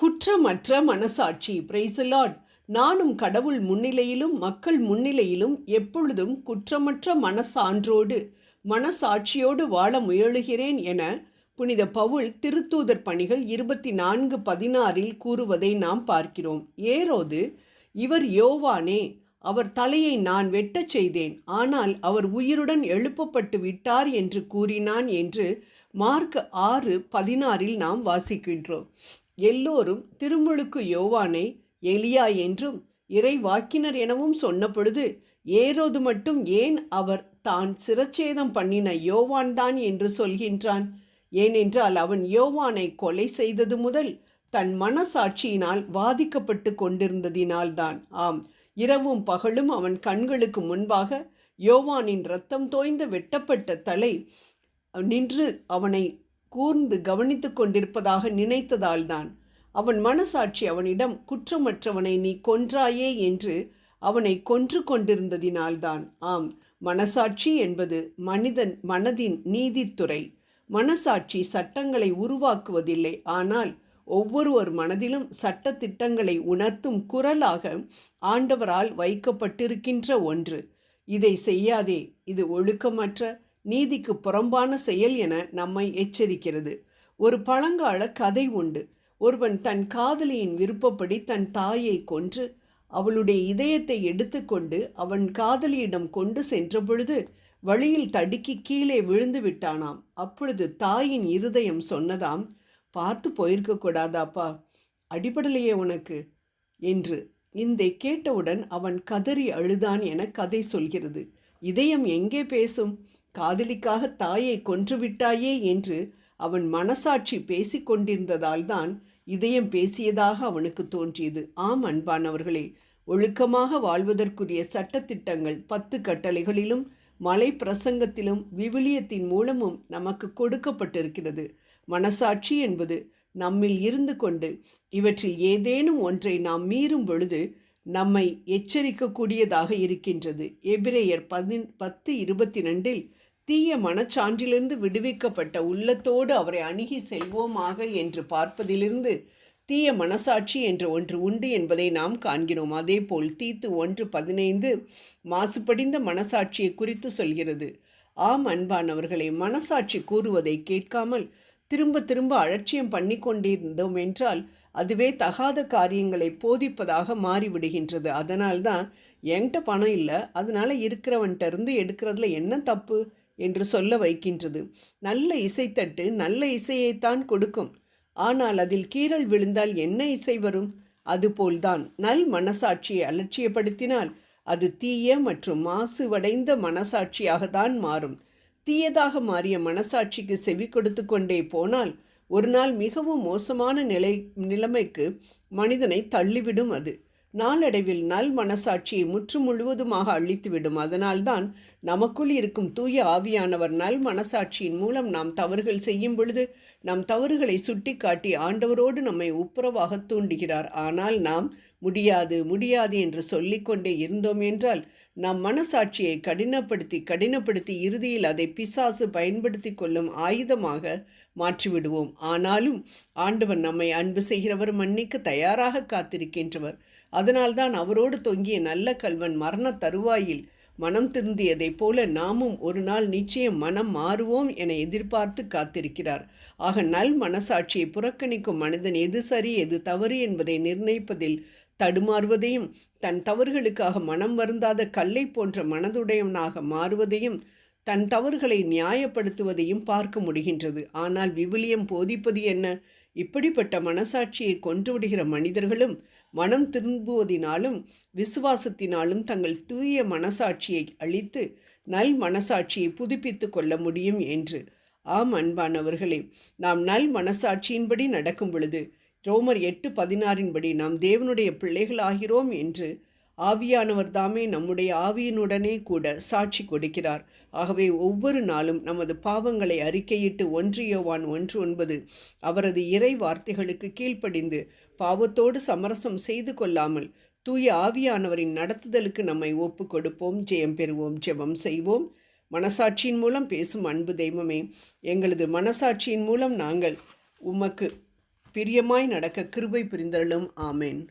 குற்றமற்ற மனசாட்சி. பிரைசலாட் நானும் கடவுள் முன்னிலையிலும் மக்கள் முன்னிலையிலும் எப்பொழுதும் குற்றமற்ற மனசான்றோடு மனசாட்சியோடு வாழ முயலுகிறேன் என புனித பவுல் திருத்தூதர் பணிகள் இருபத்தி நான்கு பதினாறில் கூறுவதை நாம் பார்க்கிறோம். ஏரோது இவர் யோவானே அவர் தலையை நான் வெட்டச் செய்தேன். ஆனால் அவர் உயிருடன் எழுப்பப்பட்டு விட்டார் என்று கூறினான் என்று மார்க் ஆறு பதினாறில் நாம் வாசிக்கின்றோம். எல்லோரும் திருமுழுக்கு யோவானை எலியா என்றும் இறைவாக்கினர் எனவும் சொன்னபொழுது ஏரோது மட்டும் ஏன் அவர் தான் சிரச்சேதம் பண்ணின யோவான்தான் என்று சொல்கின்றான்? ஏனென்றால் அவன் யோவானை கொலை செய்தது முதல் தன் மனசாட்சியினால் வாதிக்கப்பட்டு கொண்டிருந்ததினால்தான். ஆம் இரவும் பகலும் அவன் கண்களுக்கு முன்பாக யோவானின் இரத்தம் தோய்ந்த வெட்டப்பட்ட தலை நின்று அவனை கூர்ந்து கவனித்து கொண்டிருப்பதாக நினைத்ததால்தான். அவன் மனசாட்சி அவனிடம் குற்றமற்றவனை நீ கொன்றாயே என்று அவனை கொன்று கொண்டிருந்ததினால்தான். ஆம் மனசாட்சி என்பது மனிதன் மனதின் நீதித்துறை. மனசாட்சி சட்டங்களை உருவாக்குவதில்லை. ஆனால் ஒவ்வொருவர் மனதிலும் சட்ட திட்டங்களை உணர்த்தும் குரலாக ஆண்டவரால் வைக்கப்பட்டிருக்கின்ற ஒன்று. இதை செய்யாதே இது ஒழுக்கமற்ற நீதிக்கு புறம்பான செயல் என நம்மை எச்சரிக்கிறது. ஒரு பழங்கால கதை உண்டு. ஒருவன் தன் காதலியின் விருப்பப்படி தன் தாயை கொன்று அவளுடைய இதயத்தை எடுத்துக்கொண்டு அவன் காதலியிடம் கொண்டு சென்ற பொழுது வழியில் தடுக்கி கீழே விழுந்து விட்டானாம். அப்பொழுது தாயின் இருதயம் சொன்னதாம் பார்த்து போயிருக்க கூடாதாப்பா. அடிபடலையே உனக்கு என்று. இந்த கேட்டவுடன் அவன் கதறி அழுதான் என கதை சொல்கிறது. இதயம் எங்கே பேசும்? காதலிக்காக தாயை கொன்றுவிட்டாயே என்று அவன் மனசாட்சி பேசிக்கொண்டிருந்ததால்தான் இதயம் பேசியதாக அவனுக்கு தோன்றியது. ஆம் அன்பானவர்களே ஒழுக்கமாக வாழ்வதற்குரிய சட்டத்திட்டங்கள் பத்து கட்டளைகளிலும் மலை பிரசங்கத்திலும் விவிலியத்தின் மூலமும் நமக்கு கொடுக்கப்பட்டிருக்கிறது. மனசாட்சி என்பது நம்மில் இருந்து கொண்டு இவற்றில் ஏதேனும் ஒன்றை நாம் மீறும் பொழுது நம்மை எச்சரிக்கக்கூடியதாக இருக்கின்றது. எபிரேயர் பதின் பத்து இருபத்தி ரெண்டில் தீய மனச்சான்றிலிருந்து விடுவிக்கப்பட்ட உள்ளத்தோடு அவரை அணுகி செல்வோமாக என்று பார்ப்பதிலிருந்து தீய மனசாட்சி என்ற ஒன்று உண்டு என்பதை நாம் காண்கிறோம். அதேபோல் தீத்து ஒன்று பதினைந்து மாசுபடிந்த மனசாட்சியை குறித்து சொல்கிறது. ஆம் அன்பானவர்களை மனசாட்சி கூறுவதை கேட்காமல் திரும்ப திரும்ப அலட்சியம் பண்ணி கொண்டிருந்தோம் என்றால் அதுவே தகாத காரியங்களை போதிப்பதாக மாறிவிடுகின்றது. அதனால்தான் என்கிட்ட பணம் இல்லை அதனால் இருக்கிறவன்கிட்ட இருந்து எடுக்கிறதுல என்ன தப்பு? என்று சொல்ல வைக்கின்றது. நல்ல இசைத்தட்டு நல்ல இசையைத்தான் கொடுக்கும். ஆனால் அதில் கீறல் விழுந்தால் என்ன இசை வரும்? அதுபோல்தான் நல் மனசாட்சியை அலட்சியப்படுத்தினால் அது தீய மற்றும் மாசுவடைந்த மனசாட்சியாகத்தான் மாறும். தீயதாக மாறிய மனசாட்சிக்கு செவி கொடுத்து கொண்டே போனால் ஒரு நாள் மிகவும் மோசமான நிலை நிலைமைக்கு மனிதனை தள்ளிவிடும் அது. நாளடைவில் நல் மனசாட்சியை முற்று முழுவதுமாக அழித்துவிடும். அதனால்தான் நமக்குள் இருக்கும் தூய ஆவியானவர் நல் மனசாட்சியின் மூலம் நாம் தவறுகள் செய்யும் பொழுது நம் தவறுகளை சுட்டிக்காட்டி ஆண்டவரோடு நம்மை உப்புரவாக தூண்டுகிறார். ஆனால் நாம் முடியாது முடியாது என்று சொல்லிக்கொண்டே இருந்தோம் என்றால் நம் மனசாட்சியை கடினப்படுத்தி கடினப்படுத்தி இறுதியில் அதை பிசாசு பயன்படுத்தி கொள்ளும் ஆயுதமாக மாற்றிவிடுவோம். ஆனாலும் ஆண்டவர் நம்மை அன்பு செய்கிறவர் மன்னிக்க தயாராக காத்திருக்கின்றவர். அதனால்தான் அவரோடு தொங்கிய நல்ல கல்வன் மரண தருவாயில் மனம் திருந்தியதைப் போல நாமும் ஒரு நாள் நிச்சயம் மனம் மாறுவோம் என எதிர்பார்த்து காத்திருக்கிறார். ஆக நல் மனசாட்சியை புறக்கணிக்கும் மனிதன் எது சரி எது தவறு என்பதை நிர்ணயிப்பதில் தடுமாறுவதையும் தன் தவறுகளுக்காக மனம் வருந்தாத கல்லை போன்ற மனதுடையவனாக மாறுவதையும் தன் தவறுகளை நியாயப்படுத்துவதையும் பார்க்க முடிகின்றது. ஆனால் விவிலியம் போதிப்பது என்ன? இப்படிப்பட்ட மனசாட்சியை கொன்றுவிடுகிற மனிதர்களும் மனம் திரும்புவதினாலும் விசுவாசத்தினாலும் தங்கள் தூய மனசாட்சியை அழித்து நல் மனசாட்சியை புதுப்பித்து கொள்ள முடியும் என்று. ஆம் அன்பானவர்களே நாம் நல் மனசாட்சியின்படி நடக்கும் பொழுது ரோமர் எட்டு பதினாறின்படி நாம் தேவனுடைய பிள்ளைகள் ஆகிறோம் என்று ஆவியானவர் தாமே நம்முடைய ஆவியினுடனே கூட சாட்சி கொடுக்கிறார். ஆகவே ஒவ்வொரு நாளும் நமது பாவங்களை அறிக்கையிட்டு ஒன்றியோவான் ஒன்று ஒன்பது அவரது இறை வார்த்தைகளுக்கு கீழ்ப்படிந்து பாவத்தோடு சமரசம் செய்து கொள்ளாமல் தூய ஆவியானவரின் நடத்துதலுக்கு நம்மை ஒப்பு கொடுப்போம் ஜெயம் பெறுவோம் ஜெபம் செய்வோம். மனசாட்சியின் மூலம் பேசும் அன்பு தெய்வமே எங்களது மனசாட்சியின் மூலம் நாங்கள் உமக்கு பிரியமாய் நடக்க கிருபை புரிந்தருளும். ஆமேன்.